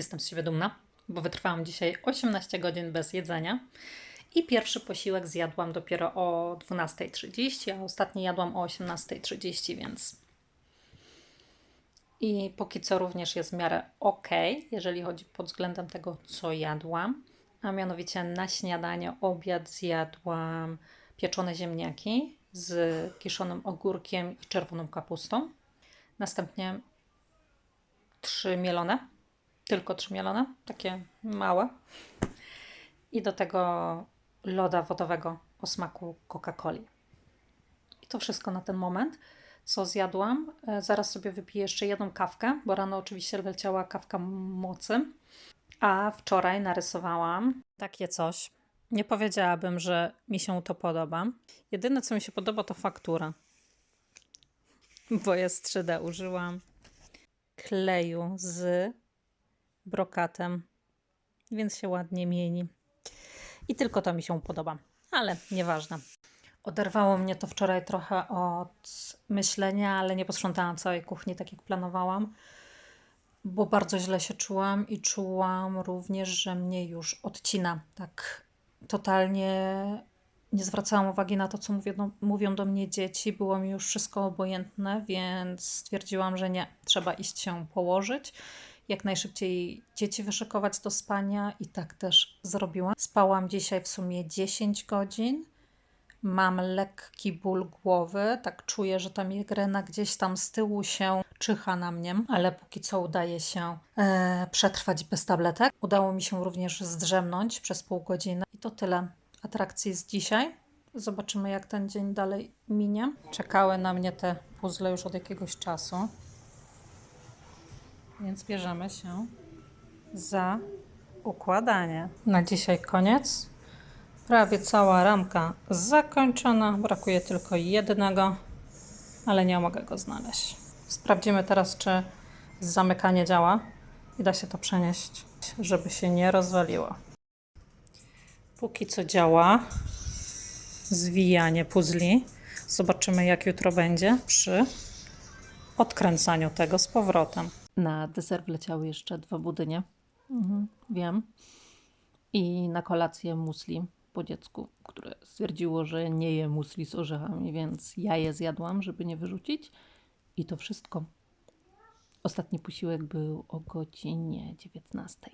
Jestem z siebie dumna, bo wytrwałam dzisiaj 18 godzin bez jedzenia. I pierwszy posiłek zjadłam dopiero o 12.30, a ostatni jadłam o 18.30, więc. I póki co również jest w miarę ok, jeżeli chodzi pod względem tego, co jadłam. A mianowicie na śniadanie, obiad zjadłam pieczone ziemniaki z kiszonym ogórkiem i czerwoną kapustą. Następnie trzy mielone, tylko trzy mielone, takie małe. I do tego loda wodowego o smaku Coca-Coli. I to wszystko na ten moment, co zjadłam. E, Zaraz sobie wypiję jeszcze jedną kawkę, bo rano oczywiście leciała kawka mocy. A wczoraj narysowałam takie coś. Nie powiedziałabym, że mi się to podoba. Jedyne, co mi się podoba, to faktura. Bo jest 3D. Użyłam kleju z brokatem, więc się ładnie mieni. I tylko to mi się podoba, ale nieważne. Oderwało mnie to wczoraj trochę od myślenia, ale nie posprzątałam całej kuchni tak jak planowałam, bo bardzo źle się czułam i czułam również, że mnie już odcina. Tak totalnie nie zwracałam uwagi na to, co mówią do, mówią do mnie dzieci. Było mi już wszystko obojętne, więc stwierdziłam, że nie, trzeba iść się położyć. Jak najszybciej dzieci wyszykować do spania i tak też zrobiłam. Spałam dzisiaj w sumie 10 godzin. Mam lekki ból głowy, tak czuję, że ta migrena gdzieś tam z tyłu się czyha na mnie, ale póki co udaje się e, przetrwać bez tabletek. Udało mi się również zdrzemnąć przez pół godziny i to tyle atrakcji z dzisiaj. Zobaczymy, jak ten dzień dalej minie. Czekały na mnie te puzzle już od jakiegoś czasu, więc bierzemy się za układanie. Na dzisiaj koniec. Prawie cała ramka zakończona. Brakuje tylko jednego, ale nie mogę go znaleźć. Sprawdzimy teraz, czy zamykanie działa i da się to przenieść, żeby się nie rozwaliło. Póki co działa zwijanie puzli. Zobaczymy, jak jutro będzie przy odkręcaniu tego z powrotem. Na deser wleciały jeszcze dwa budynie. Mhm, wiem. I na kolację musli po dziecku, które stwierdziło, że nie je musli z orzechami, więc ja je zjadłam, żeby nie wyrzucić. I to wszystko. Ostatni posiłek był o godzinie 19.